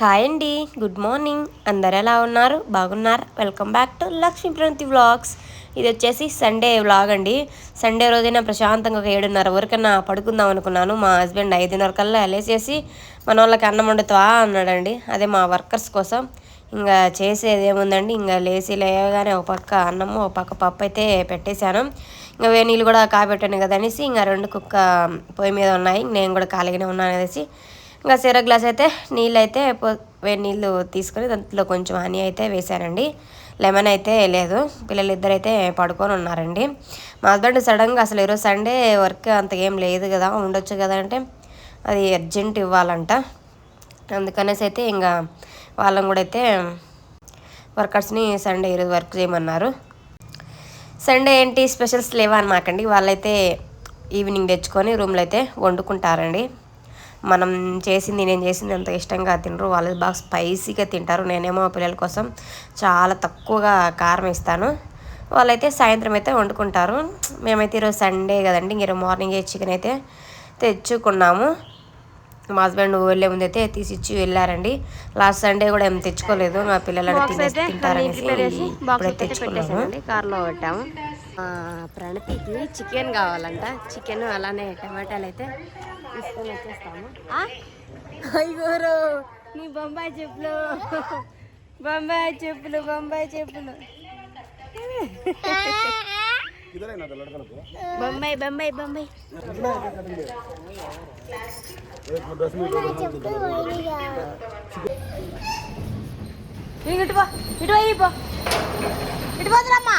Hi అండి good morning. అందరు ఎలా ఉన్నారు? బాగున్నారు? Welcome back to Lakshmi Pranathi vlogs. ఇది వచ్చేసి సండే వ్లాగ్ అండి. సండే రోజైనా ప్రశాంతంగా ఒక ఏడున్నర వరకన్నా పడుకుందాం అనుకున్నాను. మా హస్బెండ్ ఐదున్నర కల్లా లేచేసి మన వాళ్ళకి అన్నం వండుతావా అన్నాడండి. అదే మా వర్కర్స్ కోసం. ఇంకా చేసేది ఏముందండి? ఇంకా లేచి లేవగానే ఒక పక్క అన్నము ఒక పక్క పప్పు అయితే పెట్టేశాను. ఇంకా వేణీళ్ళు నీళ్ళు కూడా కాబెట్టాను కదా అనేసి ఇంకా రెండు కుక్క పొయ్యి మీద ఉన్నాయి. నేను కూడా ఖాళీగానే ఉన్నాను అనేసి ఇంకా సిర గ్లాస్ అయితే నీళ్ళు అయితే పో- వేడి నీళ్ళు తీసుకొని దాంట్లో కొంచెం హనీ అయితే వేశానండి లెమన్ అయితే లేదు. పిల్లలు ఇద్దరు అయితే పడుకొని ఉన్నారండి. మా హస్బెండ్ సడన్గా అసలు ఈరోజు సండే వర్క్ అంత ఏం లేదు కదా ఉండొచ్చు కదా అంటే అది అర్జెంట్ ఇవ్వాలంట. అందుకనేసి అయితే ఇంకా వాళ్ళని కూడా అయితే వర్కర్స్ని సండే ఈరోజు వర్క్ చేయమన్నారు. సండే ఏంటి స్పెషల్స్ లేవా అని మాకండి వాళ్ళైతే ఈవినింగ్ తెచ్చుకొని రూమ్లో అయితే వండుకుంటారండి. మనం చేసింది నేను చేసింది అంత ఇష్టంగా తినరు. వాళ్ళు బాగా స్పైసీగా తింటారు. నేనేమో పిల్లల కోసం చాలా తక్కువగా కారం ఇస్తాను. వాళ్ళైతే సాయంత్రం అయితే వండుకుంటారు. మేమైతే ఈరోజు సండే కదండి. ఈరోజు మార్నింగ్ చికెన్ అయితే తెచ్చుకున్నాము. మా హస్బెండ్ వెళ్ళే ముందు అయితే తీసిచ్చి వెళ్ళారండి. లాస్ట్ సండే కూడా ఏం తెచ్చుకోలేదు. మా పిల్లలు తినేసి తింటారనేసి తెచ్చుకున్నాము కార్లో పెట్టాము. ప్రణతికి చికెన్ కావాలంట. చికెన్ అలానే టమాటాలు అయితే తీసుకొని వచ్చేస్తాము. అయ్యోరు నీ బొంబాయి చెప్పులు. బొంబాయి చెప్పులు బొంబాయి చెప్పులు. బొంబాయి బొంబాయి బొంబాయి. ఇటు పో ఇటు పోయి పో. ఇటు పోతురమ్మా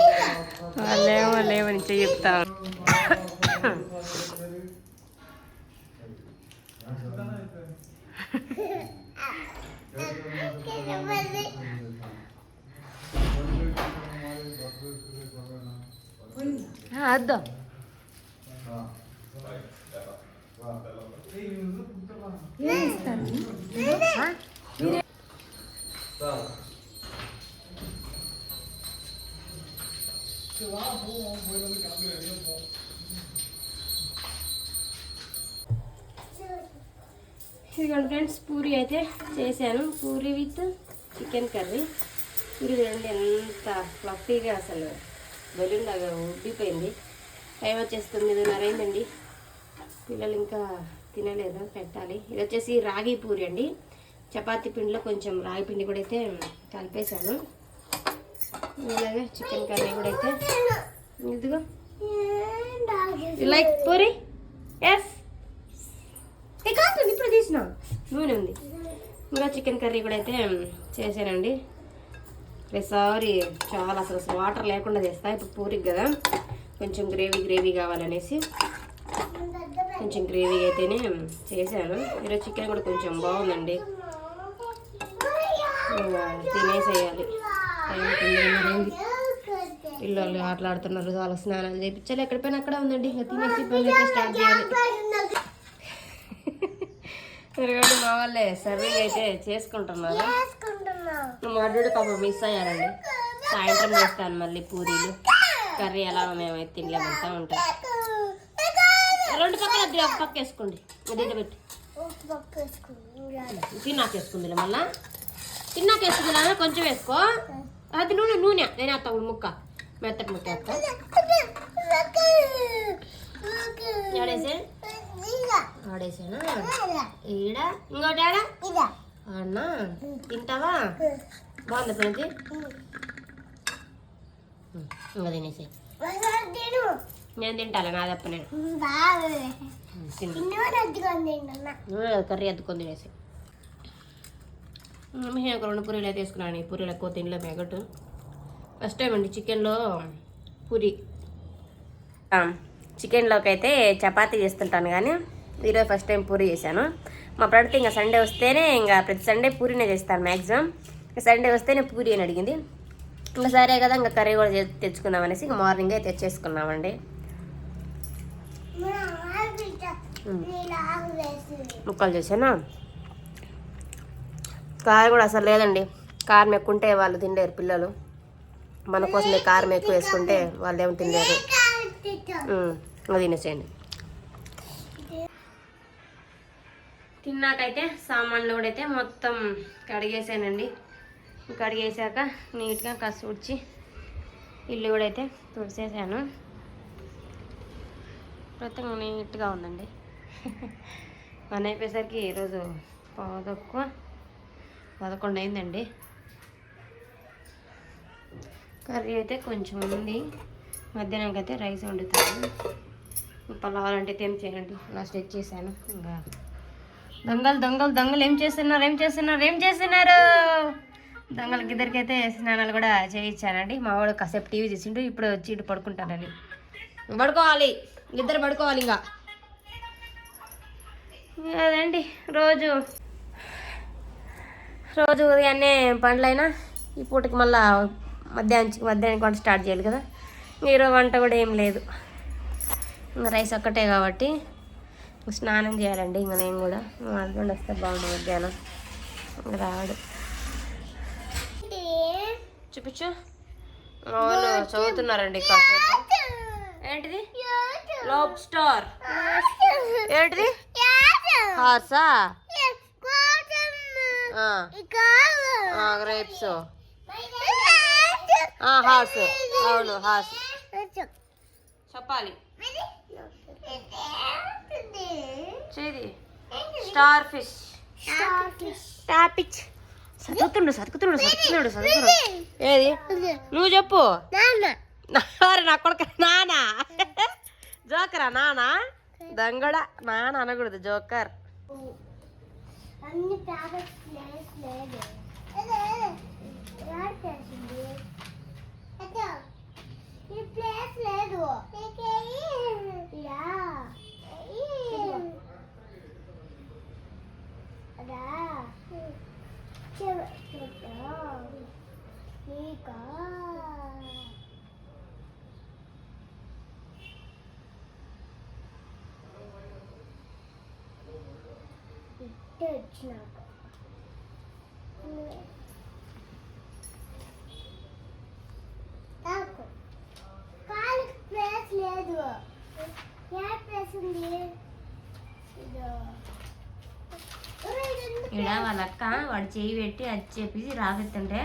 వాళ్ళేమో లేవని చెప్తా అద్దా. ఇదిగోండి ఫ్రెండ్స్ పూరి అయితే చేశాను. Puri with chicken curry. Puri చూడండి ఎంత ఫ్లఫీగా అసలు బెలూన్ లాగా ఉబ్బిపోయింది. టైం వచ్చేసి తొమ్మిదిన్నర అయిందండి. పిల్లలు ఇంకా తినలేదు పెట్టాలి. ఇది వచ్చేసి రాగి పూరి అండి. చపాతీ పిండిలో కొంచెం రాగి పిండి కూడా అయితే కలిపేశాను. ఇలాగే చికెన్ కర్రీ కూడా అయితే. ఇదిగో. లైక్ పూరి. ఎస్ కాదు ఇప్పుడు తీసిన నూనె ఉంది. ఇంకా చికెన్ కర్రీ కూడా అయితే చేశానండి. ప్రతిసారి చాలా అసలు అసలు వాటర్ లేకుండా చేస్తా. ఇప్పుడు పూరికి కదా. కొంచెం గ్రేవీ గ్రేవీ కావాలనేసి కొంచెం గ్రేవీ అయితేనే చేశాను. ఈరోజు చికెన్ కూడా కొంచెం బాగుందండి. తినేసేయాలి. పిల్లలు ఆటలాడుతున్నారు చాలా స్నానాలు చేయించాలి ఎక్కడ పైన అక్కడ ఉందండి. ఇంకా తినేసి పనులు స్టార్ట్ చేయాలి. ఎందుకంటే మా వాళ్ళే సర్వింగ్ అయితే చేసుకుంటున్నారు. మా అడ్డు మిస్ అయ్యారండి. సాయంత్రం చేస్తాను మళ్ళీ పూరీలు. కర్రీ ఎలా మేమైతే తినలేమంతా ఉంటాం రెండు పక్కల అది ఒక పక్క వేసుకోండి. దీంట్లో పెట్టి. తిన్నాక వేసుకుందిలే మళ్ళా? తిన్నాక వేసుకుందిలా కొంచెం వేసుకో. అది నూనె నూనె నేను వేస్తా ఒక ముక్క మెత్తటి ముక్క వేస్తా ఆడేసే ఆడేసానా ఈడ ఇంకోటి ఆడ అన్నా తింటావా బాగుంది ప్రణతి ఇంకా తినేసి నేను తింటాలే నా తప్ప నేను కర్రీ అద్దుకొని తినేసి మేము ఒక రెండు పూరీలు అయితే వేసుకున్నాను. ఈ పూరీలు ఎక్కువ తినలే మెగట్టు ఫస్ట్ టైం అండి చికెన్లో పూరి. చికెన్లోకి అయితే చపాతీ చేస్తుంటాను కానీ ఈరోజు ఫస్ట్ టైం పూరి చేశాను. మా ఫ్రెండ్తో ఇంకా సండే వస్తేనే ఇంకా ప్రతి సండే పూరీనే చేస్తాను మ్యాక్సిమం సండే వస్తేనే పూరి అని అడిగింది. ఇంకా సరే కదా ఇంకా కర్రీ కూడా తెచ్చుకుందాం అనేసి ఇంకా మార్నింగే తెచ్చేసుకున్నామండి. ముక్కలు చేసానా కారం కూడా అసలు లేదండి. కారం ఎక్కువ ఉంటే వాళ్ళు తినలేరు పిల్లలు. మన కోసమే కారం ఎక్కువ వేసుకుంటే వాళ్ళు ఏమి తినలేరు. అది తినేసేయండి. తిన్నాకైతే సామాన్లు కూడా అయితే మొత్తం కడిగేసానండి. కడిగేసాక నీట్గా కసి ఉడిచి ఇల్లు కూడా అయితే తుడిసేసాను. ప్రతి నీట్గా ఉందండి. పని అయిపోయేసరికి ఈరోజు పదొక్కువ పదకొండు అయిందండి కర్రీ అయితే కొంచెం ఉంది. మధ్యాహ్నానికి అయితే రైస్ వండుతాను. పలావాలంటే ఏం చేయండి. లాస్ట్ చేశాను. ఇంకా దొంగలు దొంగలు దొంగలు ఏం చేస్తున్నారు? ఏం చేస్తున్నారు? ఏం చేస్తున్నారు? దొంగలకి ఇద్దరికైతే స్నానాలు కూడా చేయించానండి. మా వాడు కాసేపు టీవీ చేసిండు. ఇప్పుడు వచ్చి ఇటు పడుకుంటానండి పడుకోవాలి. ఇద్దరు పడుకోవాలి ఇంకా. అదండి రోజు రోజు ఉదయాన్నే పండ్లైనా ఈ పూటకి మళ్ళా మధ్యాహ్నం మధ్యాహ్నం వంట స్టార్ట్ చేయాలి కదా. ఈరోజు వంట కూడా ఏం లేదు. రైస్ ఒక్కటే కాబట్టి స్నానం చేయాలండి ఇంకా నేను కూడా. మా హస్బెండ్ వస్తే బాగుండు మధ్యాహ్నం. ఇంక రాడు. చూపించు. అవును చదువుతున్నారండి కాసేపు. ఏంటిది? లోబ్ స్టార్ ఏంటిది? హార్సా గ్రేప్స్ హార్స్ అవును హార్స్ చెప్పాలి. చేది. Star fish. టాపిచ్ చదువుతుండు చదువుతున్నాడు చదువుతున్నాడు చదువుతున్నాడు ఏది? నువ్వు చెప్పు. అరే నా కొడుకు నానా. జోకరా నానా? దంగడ. నాన్న అనకూడదు జోకర్. అన్ని ప్యాకెట్స్ ప్లేస్ లేదు చేసింది అదో ఈ ప్లేస్ లేదు నీకా కాలుకి ప్లేస్ లేదు. ఏ ప్లేస్ ఉంది? ఈడ వాళ్ళ అక్క వాడు చేయి పెట్టి అది చెప్పేసి రాకెత్తుంటే?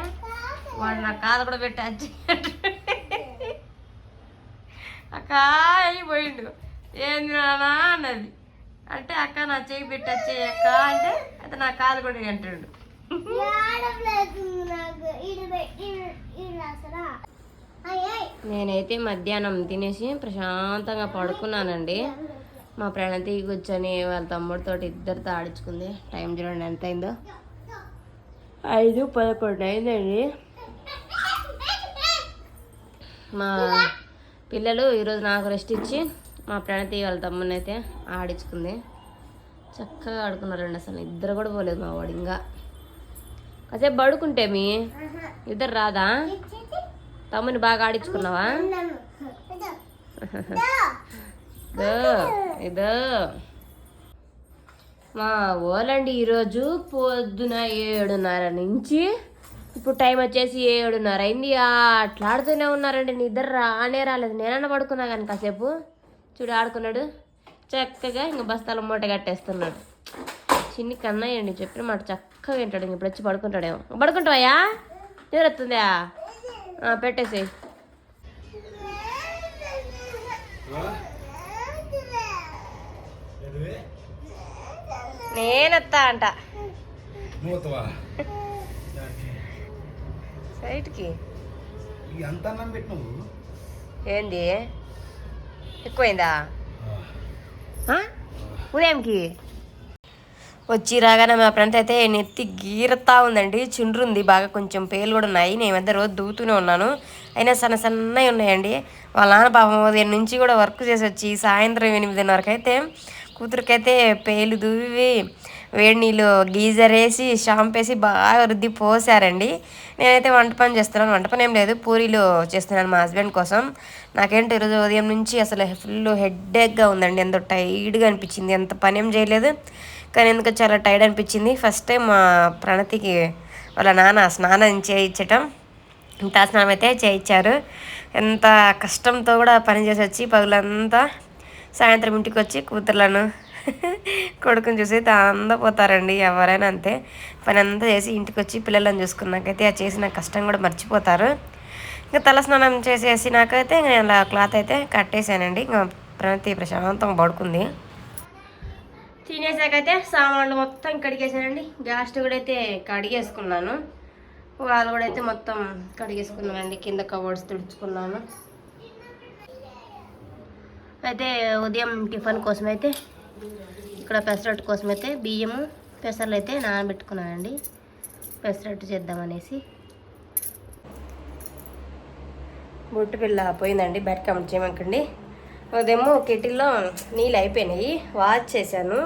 వాడు నా కాదు కూడా పెట్టి అది అక్క అయిపోయిండు. ఏంది నానా అన్నది. అంటే అక్క నా చేయి పెట్టి అక్క అంటే అయితే నా కాదు కూడా అంటాడు. నేనైతే మధ్యాహ్నం తినేసి ప్రశాంతంగా పడుకున్నానండి. మా ప్రణతి కూర్చొని వాళ్ళ తమ్ముడితో ఇద్దరితో ఆడించుకుంది. టైం చూడండి ఎంత అయిందో? ఐదు పదకొండు అయిందండి. మా పిల్లలు ఈరోజు నాకు రెస్ట్ ఇచ్చి మా ప్రణతి వాళ్ళ తమ్ముని అయితే ఆడించుకుంది. చక్కగా ఆడుకున్నారండి అసలు. ఇద్దరు కూడా పోలేదు మా వాడు ఇంకా. కాసేపు పడుకుంటే మీ ఇద్దరు రాదా? తమ్ముని బాగా ఆడించుకున్నావా? ఇదో. ఇదో ఇదో. మా ఓలండి ఈరోజు పొద్దున ఏడున్నర నుంచి ఇప్పుడు టైం వచ్చేసి ఏడున్నర అయింది. అట్లా ఆడుతూనే ఉన్నారండి. నిద్ర రానే రాలేదు. నేనన్నా పడుకున్నా కానీ కాసేపు. చూడు ఆడుకున్నాడు. చక్కగా ఇంక బస్తాల మూట కట్టేస్తున్నాడు. చిన్ని కన్నయ్యండి చెప్పిన మాట చక్కగా వింటాడు. ఇంక ఇప్పుడు వచ్చి పడుకుంటాడేమో పడుకుంటావా నిద్ర వస్తుందా ఆ, పెట్టేసేయ్. నేనెత్తా అంట. సైట్కి. ఏంది? ఎక్కువైందా? ఉదయంకి వచ్చి రాగానే మా ఫ్రెండ్ అయితే నెత్తి గీరతా ఉందండి చుండ్రుంది బాగా కొంచెం పేలు కూడా ఉన్నాయి నేను మధ్య రోజు దూతూనే ఉన్నాను. అయినా సన్న సన్నవి ఉన్నాయండి. వాళ్ళ నాన్న పాపం ఉదయం నుంచి కూడా వర్క్ చేసి వచ్చి సాయంత్రం ఎనిమిదిన్నరకు అయితే కూతురికైతే పేలు దూవి వేడి నీళ్ళు గీజర్ వేసి షాంప్ వేసి బాగా రుద్ది పోసారండి. నేనైతే వంట పని చేస్తున్నాను. వంట పని ఏం లేదు. పూరీలు చేస్తున్నాను మా హస్బెండ్ కోసం. నాకేంటి ఈరోజు ఉదయం నుంచి అసలు ఫుల్ హెడ్ఏక్గా ఉందండి. ఎంతో టైర్డ్గా అనిపించింది. ఎంత పని ఏం చేయలేదు. కానీ ఎందుకు చాలా టైర్డ్ అనిపించింది. ఫస్ట్ టైం మా ప్రణతికి వాళ్ళ నాన్న స్నానం చేయించటం. ఇంత స్నానం అయితే చేయించారు. ఎంత కష్టంతో కూడా పని చేసి వచ్చి పగులంతా సాయంత్రం ఇంటికి వచ్చి కూతుర్లను కొడుకుని చూసి అందపోతారండి ఎవరైనా అంతే. పని అంతా చేసి ఇంటికి వచ్చి పిల్లలను చూసుకున్నాకైతే ఆ చేసిన కష్టం కూడా మర్చిపోతారు. ఇంకా తల స్నానం చేసేసి నాకైతే ఇంకా నేను అలా క్లాత్ అయితే కట్టేశానండి. ఇంకా ప్రణతి ప్రశాంతంగా పడుకుంది. తినేసాకైతే సామాన్లు మొత్తం కడిగేసానండి గ్యాస్ కూడా అయితే కడిగేసుకున్నాను. వాళ్ళు కూడా అయితే మొత్తం కడిగేసుకున్నానండి. కింద కవర్డ్స్ తుడుచుకున్నాను. అయితే ఉదయం టిఫిన్ కోసం అయితే ఇక్కడ పెసరట్టు కోసం అయితే బియ్యము పెసర్లు అయితే నానబెట్టుకున్నానండి. పెసరట్టు చేద్దామనేసి. బొట్టు పిల్ల పోయిందండి బయట కమెంట్ చేయమంకండి. ఉదయము కెటిల్లో నీళ్ళు అయిపోయినాయి వాచ్ చేశాను.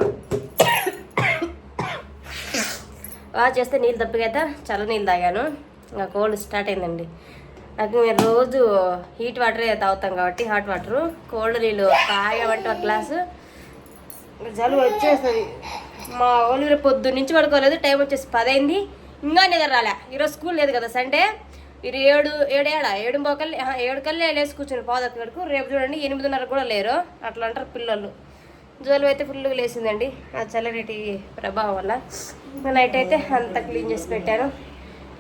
వాచ్ చేస్తే నీళ్ళు తప్పిగా చల్ల నీళ్ళు తాగాను. ఇంకా కోల్డ్ స్టార్ట్ అయిందండి. నాకు మేము రోజు హీట్ వాటరే తాగుతాం కాబట్టి హాట్ వాటరు. కోల్డ్ నీళ్ళు తాగామంటే ఒక గ్లాసు జలుబు వచ్చేస్తుంది. మా వాళ్ళు రేపు పొద్దు నుంచి పడుకోలేదు టైం వచ్చేసి పదైంది. ఇంకా నిద్ర రాలే. ఈరోజు స్కూల్ లేదు కదా సండే. మీరు ఏడు ఏడేడా ఏడు? పోకల్ ఏడు కల్లే లేచి కూర్చుని పోదొక్క వరకు. రేపు చూడండి ఎనిమిదిన్నర కూడా లేరు. అట్లా అంటారు పిల్లలు. జలుబు అయితే ఫుల్గా లేసిందండి ఆ చల్లటి ప్రభావం వల్ల. నైట్ అయితే అంతా క్లీన్ చేసి పెట్టాను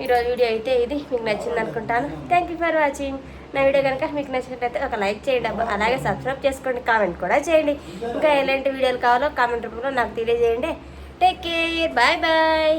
ఈరోజు వీడియో అయితే ఇది. మీకు నచ్చింది అనుకుంటాను. థ్యాంక్ యూ ఫర్ వాచింగ్ నా వీడియో కనుక మీకు నచ్చినట్లయితే ఒక లైక్ చేయండి అలాగే సబ్స్క్రైబ్ చేసుకోండి కామెంట్ కూడా చేయండి. ఇంకా ఎలాంటి వీడియోలు కావాలో కామెంట్ రూపంలో నాకు తెలియజేయండి. Take care bye bye